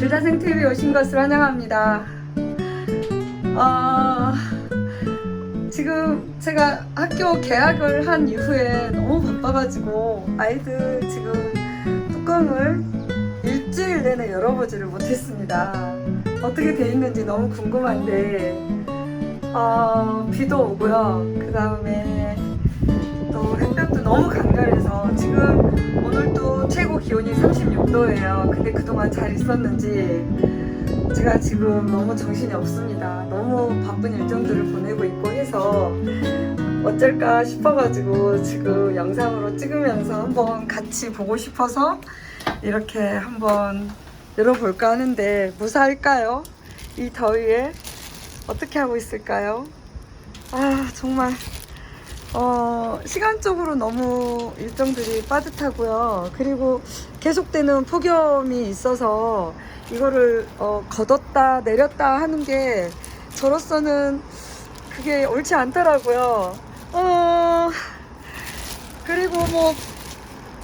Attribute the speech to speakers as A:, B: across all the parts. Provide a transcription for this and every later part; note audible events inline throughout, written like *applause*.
A: 줄자생 TV에 오신 것을 환영합니다. 어, 지금 제가 학교 개학을 한 이후에 너무 바빠가지고 아이들 지금 뚜껑을 일주일 내내 열어보지를 못했습니다. 어떻게 돼 있는지 너무 궁금한데 어, 비도 오고요. 그 다음에 또 햇볕도 너무 강렬해서 지금 오늘도 최고 기온이 36도예요. 근데 그동안 잘 있었는지 제가 지금 너무 정신이 없습니다. 너무 바쁜 일정들을 보내고 있고 해서 어쩔까 싶어가지고 지금 영상으로 찍으면서 한번 같이 보고 싶어서 이렇게 한번 열어볼까 하는데 무사할까요? 이 더위에 어떻게 하고 있을까요? 아 정말 어, 시간적으로 너무 일정들이 빠듯하고요. 그리고 계속되는 폭염이 있어서 이거를 어, 걷었다 내렸다 하는 게 저로서는 그게 옳지 않더라고요. 어, 그리고 뭐,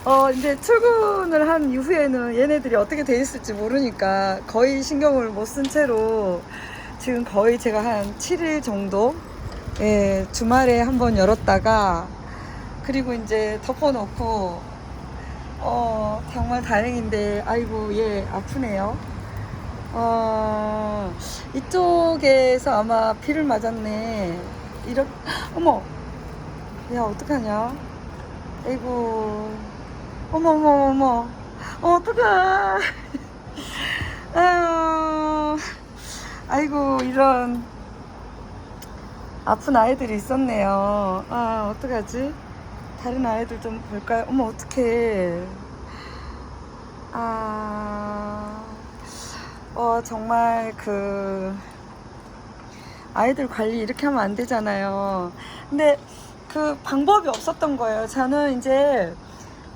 A: 어, 이제 출근을 한 이후에는 얘네들이 어떻게 돼 있을지 모르니까 거의 신경을 못 쓴 채로 지금 거의 제가 한 7일 정도 예, 주말에 한번 열었다가 그리고 이제 덮어놓고 어 정말 다행인데 아이고 얘 아프네요. 어 이쪽에서 아마 비를 맞았네. 이렇게 어머 야 어떡하냐? 아이고 어머 어머 어머 어, 어떡해 *laughs* 아유 아이고 이런 아픈 아이들이 있었네요. 아, 어떡하지? 다른 아이들 좀 볼까요? 어머, 어떡해. 아, 어, 정말 그, 아이들 관리 이렇게 하면 안 되잖아요. 근데 그 방법이 없었던 거예요. 저는 이제,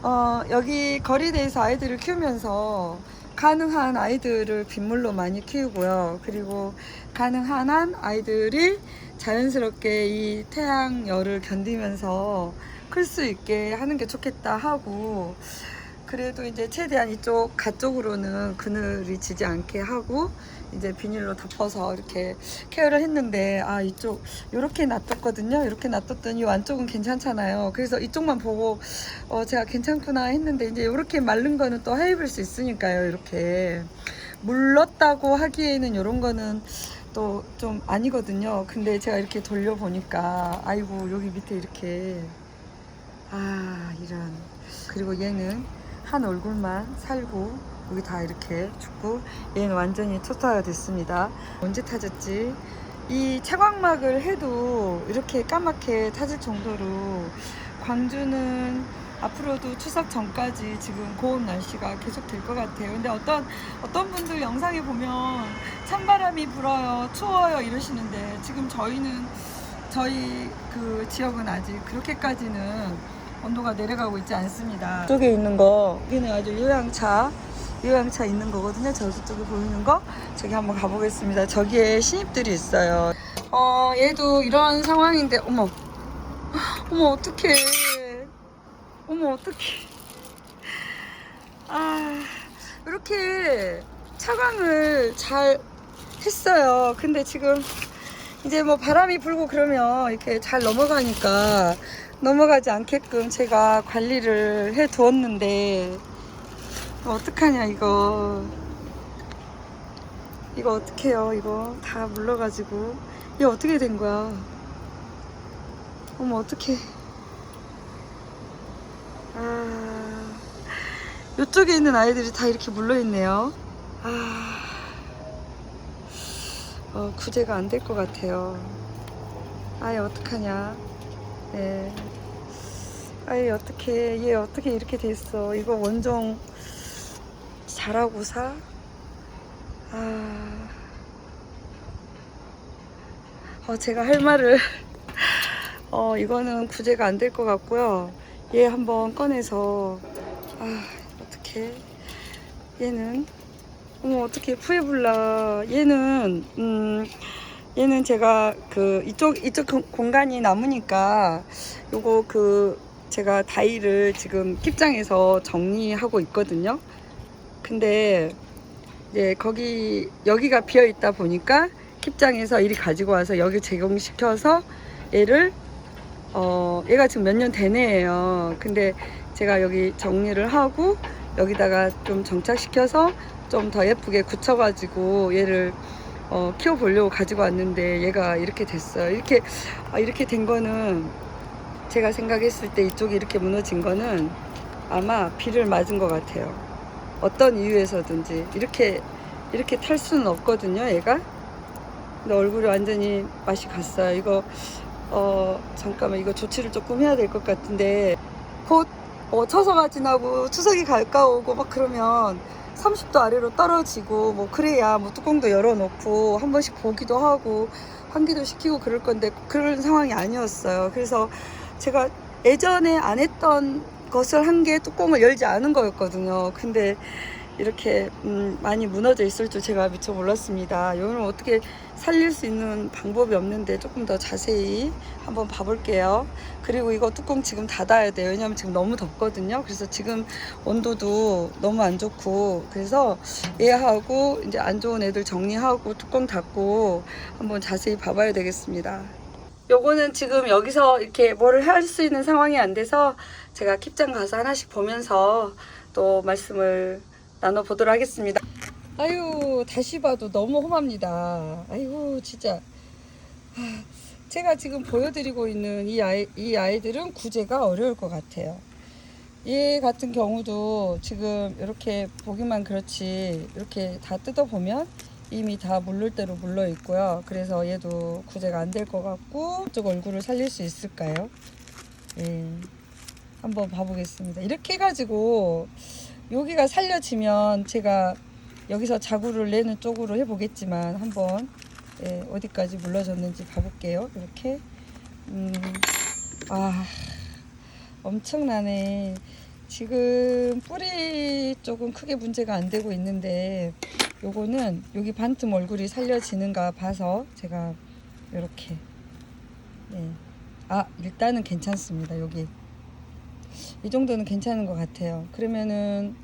A: 어, 여기 거리대에서 아이들을 키우면서 가능한 아이들을 빗물로 많이 키우고요. 그리고 가능한 한 아이들이 자연스럽게 이 태양 열을 견디면서 클 수 있게 하는 게 좋겠다 하고 그래도 이제 최대한 이쪽 가쪽으로는 그늘이 지지 않게 하고 이제 비닐로 덮어서 이렇게 케어를 했는데 아 이쪽 이렇게 놔뒀거든요 이렇게 놔뒀더니 안쪽은 괜찮잖아요 그래서 이쪽만 보고 어 제가 괜찮구나 했는데 이제 이렇게 마른 거는 또 하입을 수 있으니까요 이렇게 물렀다고 하기에는 이런 거는 또 좀 아니거든요. 근데 제가 이렇게 돌려보니까, 아이고, 여기 밑에 이렇게, 아, 이런. 그리고 얘는 한 얼굴만 살고, 여기 다 이렇게 죽고, 얘는 완전히 토사가 됐습니다. 언제 타졌지? 이 차광막을 해도 이렇게 까맣게 타질 정도로 광주는 앞으로도 추석 전까지 지금 고온 날씨가 계속 될 것 같아요. 근데 어떤 어떤 분들 영상에 보면 찬바람이 불어요, 추워요 이러시는데 지금 저희는 저희 그 지역은 아직 그렇게까지는 온도가 내려가고 있지 않습니다. 쪽에 있는 거 여기는 아주 요양차 요양차 있는 거거든요. 저기 쪽에 보이는 거 저기 한번 가보겠습니다. 저기에 신입들이 있어요. 어 얘도 이런 상황인데 어머 어머 어떡해 어머 어떡해 아 이렇게 차광을 잘 했어요 근데 지금 이제 뭐 바람이 불고 그러면 이렇게 잘 넘어가니까 넘어가지 않게끔 제가 관리를 해 두었는데 어떡하냐 이거 이거 어떡해요 이거 다 물러가지고 이게 어떻게 된 거야 어머 어떡해 아, 이쪽에 있는 아이들이 다 이렇게 물러있네요. 아, 어, 구제가 안 될 것 같아요. 아이, 어떡하냐. 네. 아이, 어떡해. 얘 어떻게 이렇게 됐어. 이거 원종 잘하고 사? 아. 어, 제가 할 말을. *laughs* 어, 이거는 구제가 안 될 것 같고요. 얘 한번 꺼내서 아 어떻게 얘는 어머 어떻게 푸에블라 얘는 음 얘는 제가 그 이쪽 이쪽 공- 공간이 남으니까 요거 그 제가 다이를 지금 킵장에서 정리하고 있거든요. 근데 이제 거기 여기가 비어 있다 보니까 킵장에서 이리 가지고 와서 여기 제공시켜서 얘를 어 얘가 지금 몇 년 된 애예요. 근데 제가 여기 정리를 하고 여기다가 좀 정착시켜서 좀 더 예쁘게 굳혀가지고 얘를 어, 키워보려고 가지고 왔는데 얘가 이렇게 됐어요. 이렇게 아, 이렇게 된 거는 제가 생각했을 때 이쪽이 이렇게 무너진 거는 아마 비를 맞은 것 같아요. 어떤 이유에서든지 이렇게 이렇게 탈 수는 없거든요, 얘가. 근데 얼굴이 완전히 맛이 갔어요. 이거 어 잠깐만 이거 조치를 조금 해야 될 것 같은데 곧 어, 처서가 지나고 추석이 가까우고 막 그러면 30도 아래로 떨어지고 뭐 그래야 뭐 뚜껑도 열어놓고 한 번씩 보기도 하고 환기도 시키고 그럴 건데 그런 상황이 아니었어요. 그래서 제가 예전에 안 했던 것을 한 게 뚜껑을 열지 않은 거였거든요. 근데 이렇게 음, 많이 무너져 있을 줄 제가 미처 몰랐습니다. 이거는 어떻게 살릴 수 있는 방법이 없는데 조금 더 자세히 한번 봐볼게요. 그리고 이거 뚜껑 지금 닫아야 돼요. 왜냐면 지금 너무 덥거든요. 그래서 지금 온도도 너무 안 좋고 그래서 얘하고 이제 안 좋은 애들 정리하고 뚜껑 닫고 한번 자세히 봐봐야 되겠습니다. 요거는 지금 여기서 이렇게 뭐를 할 수 있는 상황이 안 돼서 제가 킵장 가서 하나씩 보면서 또 말씀을 나눠보도록 하겠습니다. 아유, 다시 봐도 너무 험합니다. 아이고, 진짜. 아, 제가 지금 보여드리고 있는 이 아이, 이 아이들은 구제가 어려울 것 같아요. 얘 같은 경우도 지금 이렇게 보기만 그렇지, 이렇게 다 뜯어보면 이미 다 물를 대로 물러 있고요. 그래서 얘도 구제가 안 될 것 같고, 쪽 얼굴을 살릴 수 있을까요? 예. 한번 봐보겠습니다. 이렇게 해가지고, 여기가 살려지면 제가 여기서 자구를 내는 쪽으로 해보겠지만 한번 예, 어디까지 물러졌는지 봐볼게요. 이렇게 음, 아 엄청나네. 지금 뿌리 쪽은 크게 문제가 안 되고 있는데 요거는 여기 반틈 얼굴이 살려지는가 봐서 제가 이렇게 네. 아 일단은 괜찮습니다. 여기 이 정도는 괜찮은 것 같아요. 그러면은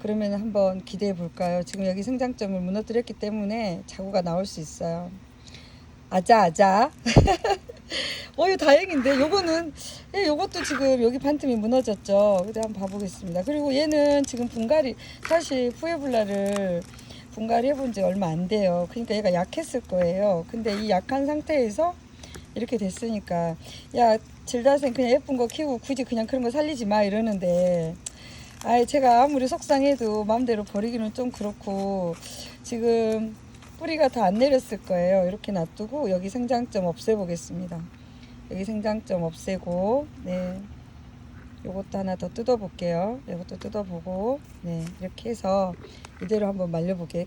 A: 그러면 한번 기대해 볼까요? 지금 여기 성장점을 무너뜨렸기 때문에 자구가 나올 수 있어요. 아자 아자. *laughs* 어유 다행인데 요거는 예, 요것도 지금 여기 반틈이 무너졌죠. 근데 한번 봐보겠습니다. 그리고 얘는 지금 분갈이 사실 푸에블라를 분갈이 해본 지 얼마 안 돼요. 그러니까 얘가 약했을 거예요. 근데 이 약한 상태에서 이렇게 됐으니까 야 질다생 그냥 예쁜 거 키우고 굳이 그냥 그런 거 살리지 마 이러는데 아이 제가 아무리 속상해도 마음대로 버리기는 좀 그렇고 지금 뿌리가 다 안 내렸을 거예요 이렇게 놔두고 여기 생장점 없애보겠습니다 여기 생장점 없애고 네 요것도 하나 더 뜯어 볼게요 이것도 뜯어 보고 네 이렇게 해서 이대로 한번 말려 보게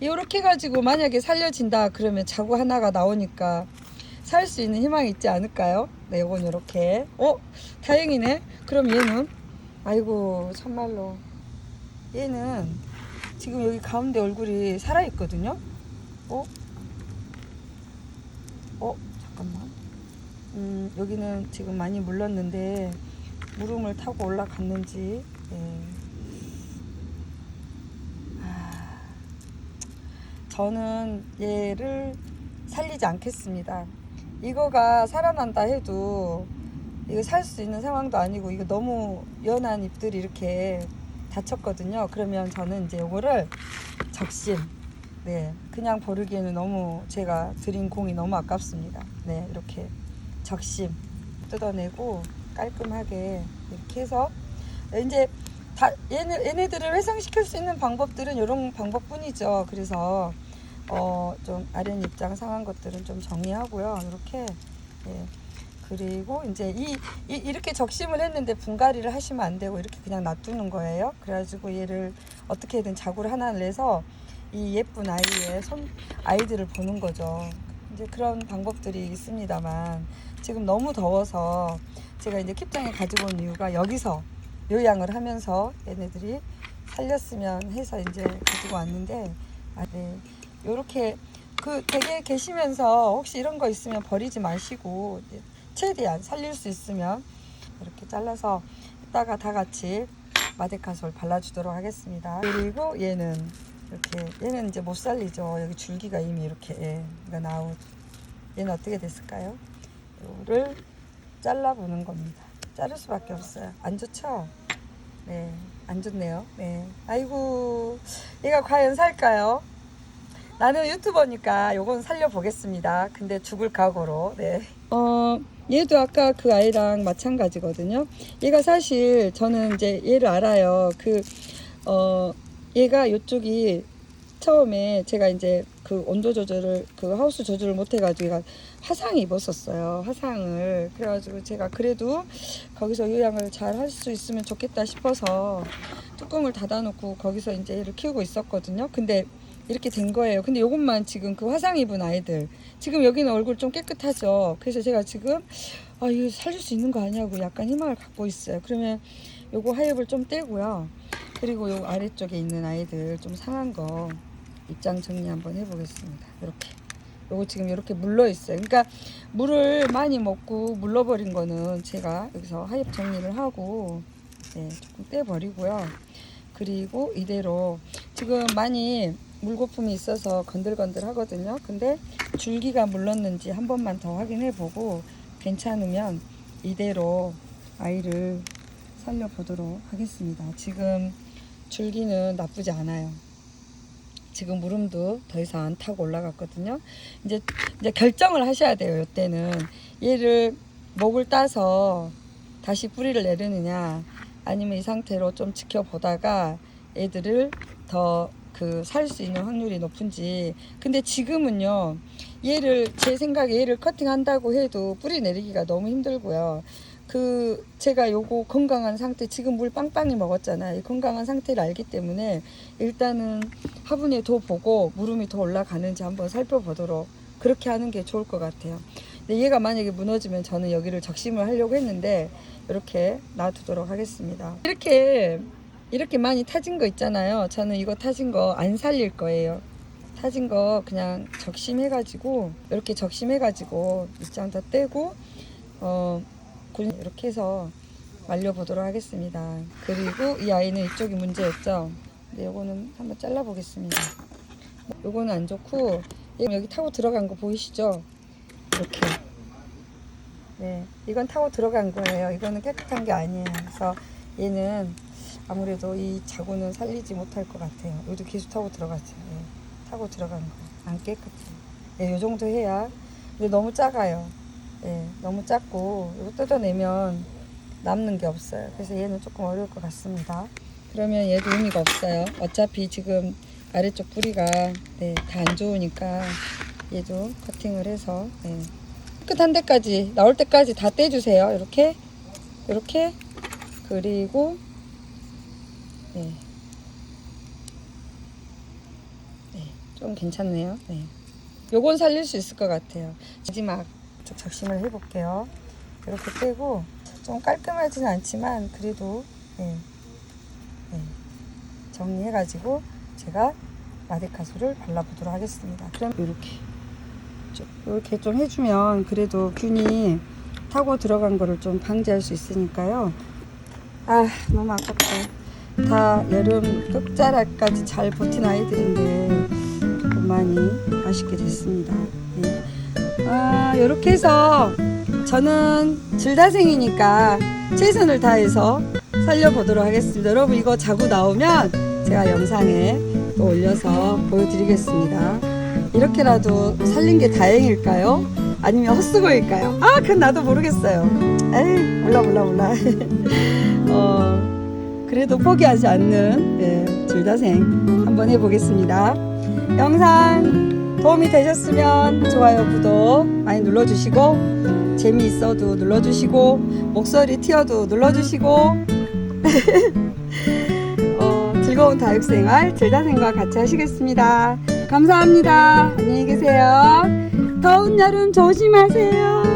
A: 이렇게 가지고 만약에 살려진다 그러면 자구 하나가 나오니까 살 수 있는 희망이 있지 않을까요? 네, 요건 이렇게. 어, 다행이네. 그럼 얘는 아이고 참말로 얘는 지금 여기 가운데 얼굴이 살아 있거든요. 어? 어, 잠깐만. 음, 여기는 지금 많이 물렀는데 무름을 타고 올라갔는지. 네. 아, 저는 얘를 살리지 않겠습니다. 이거가 살아난다 해도 이거 살 수 있는 상황도 아니고 이거 너무 연한 잎들이 이렇게 다쳤거든요. 그러면 저는 이제 이거를 적심 네 그냥 버리기에는 너무 제가 드린 공이 너무 아깝습니다. 네 이렇게 적심 뜯어내고 깔끔하게 이렇게 해서 이제 다 얘네, 얘네들을 회상시킬 수 있는 방법들은 이런 방법뿐이죠. 그래서 어, 좀 아련 입장 상한 것들은 좀 정리하고요. 이렇게 예. 그리고 이제 이, 이 이렇게 적심을 했는데 분갈이를 하시면 안 되고 이렇게 그냥 놔두는 거예요. 그래가지고 얘를 어떻게든 자구를 하나 내서 이 예쁜 아이의 손 아이들을 보는 거죠. 이제 그런 방법들이 있습니다만 지금 너무 더워서 제가 이제 킵장에 가지고 온 이유가 여기서 요양을 하면서 얘네들이 살렸으면 해서 이제 가지고 왔는데 아, 네. 요렇게 그 댁에 계시면서 혹시 이런 거 있으면 버리지 마시고 최대한 살릴 수 있으면 이렇게 잘라서 이따가 다 같이 마데카솔 발라주도록 하겠습니다. 그리고 얘는 이렇게 얘는 이제 못 살리죠. 여기 줄기가 이미 이렇게 예, 가 나오. 얘는 어떻게 됐을까요? 이거를 잘라보는 겁니다. 자를 수밖에 없어요. 안 좋죠? 네, 안 좋네요. 네, 아이고, 얘가 과연 살까요? 나는 유튜버니까 요건 살려보겠습니다. 근데 죽을 각오로. 네. 어, 얘도 아까 그 아이랑 마찬가지거든요. 얘가 사실 저는 이제 얘를 알아요. 그, 어, 얘가 요쪽이 처음에 제가 이제 그 온도 조절을 그 하우스 조절을 못 해가지고 얘가 화상이 입었었어요. 화상을. 그래가지고 제가 그래도 거기서 요양을 잘 할 수 있으면 좋겠다 싶어서 뚜껑을 닫아놓고 거기서 이제 얘를 키우고 있었거든요. 근데 이렇게 된 거예요. 근데 요것만 지금 그 화상 입은 아이들. 지금 여기는 얼굴 좀 깨끗하죠. 그래서 제가 지금 아, 이거 살릴 수 있는 거 아니냐고 약간 희망을 갖고 있어요. 그러면 요거 하엽을 좀 떼고요. 그리고 요 아래쪽에 있는 아이들 좀 상한 거 입장 정리 한번 해보겠습니다. 이렇게. 요거 지금 이렇게 물러 있어요. 그러니까 물을 많이 먹고 물러버린 거는 제가 여기서 하엽 정리를 하고 네, 조금 떼버리고요. 그리고 이대로 지금 많이 물거품이 있어서 건들건들 하거든요. 근데 줄기가 물렀는지 한 번만 더 확인해 보고 괜찮으면 이대로 아이를 살려보도록 하겠습니다. 지금 줄기는 나쁘지 않아요. 지금 무름도 더 이상 안 타고 올라갔거든요. 이제 이제 결정을 하셔야 돼요. 이때는 얘를 목을 따서 다시 뿌리를 내리느냐 아니면 이 상태로 좀 지켜보다가 애들을 더 그 살 수 있는 확률이 높은지 근데 지금은요 얘를 제 생각에 얘를 커팅한다고 해도 뿌리 내리기가 너무 힘들고요 그 제가 요거 건강한 상태 지금 물 빵빵히 먹었잖아요 이 건강한 상태를 알기 때문에 일단은 화분에 더 보고 무름이 더 올라가는지 한번 살펴보도록 그렇게 하는 게 좋을 것 같아요 근데 얘가 만약에 무너지면 저는 여기를 적심을 하려고 했는데 이렇게 놔두도록 하겠습니다 이렇게 이렇게 많이 타진 거 있잖아요. 저는 이거 타진 거 안 살릴 거예요. 타진 거 그냥 적심해가지고 이렇게 적심해가지고 밑장 다 떼고 어 굴- 이렇게 해서 말려보도록 하겠습니다. 그리고 이 아이는 이쪽이 문제였죠. 근데 요거는 한번 잘라보겠습니다. 요거는 안 좋고 얘 여기 타고 들어간 거 보이시죠? 이렇게 네 이건 타고 들어간 거예요. 이거는 깨끗한 게 아니에요. 그래서 얘는 아무래도 이 자구는 살리지 못할 것 같아요. 여기도 계속 타고 들어갔죠. 예, 타고 들어간 거. 안 깨끗해요. 예, 요 정도 해야. 근데 너무 작아요. 예, 너무 작고, 이거 뜯어내면 남는 게 없어요. 그래서 얘는 조금 어려울 것 같습니다. 그러면 얘도 의미가 없어요. 어차피 지금 아래쪽 뿌리가 네, 다 안 좋으니까 얘도 커팅을 해서 네. 끝한 데까지 나올 때까지 다 떼주세요. 이렇게 이렇게 그리고 네. 네, 좀 괜찮네요. 네. 요건 살릴 수 있을 것 같아요. 마지막 좀 적심을 해볼게요. 이렇게 떼고 좀 깔끔하지는 않지만 그래도 네. 네. 정리해가지고 제가 마데카소를 발라보도록 하겠습니다. 그럼 이렇게 좀 이렇게 좀 해주면 그래도 균이 타고 들어간 거를 좀 방지할 수 있으니까요. 아 너무 아깝다. 다 여름 끝자락까지 잘 버틴 아이들인데 좀 많이 아쉽게 됐습니다. 네. 아 이렇게 해서 저는 질다생이니까 최선을 다해서 살려보도록 하겠습니다. 여러분 이거 자고 나오면 제가 영상에 또 올려서 보여드리겠습니다. 이렇게라도 살린 게 다행일까요? 아니면 헛수고일까요? 아, 그건 나도 모르겠어요. 에이, 몰라, 몰라, 몰라. *laughs* 어, 그래도 포기하지 않는 예, 줄다생 한번 해보겠습니다. 영상 도움이 되셨으면 좋아요, 구독 많이 눌러주시고 재미있어도 눌러주시고 목소리 튀어도 눌러주시고 *laughs* 어, 즐거운 다육생활 줄다생과 같이 하시겠습니다. 감사합니다. 안녕히 계세요. 더운 여름 조심하세요.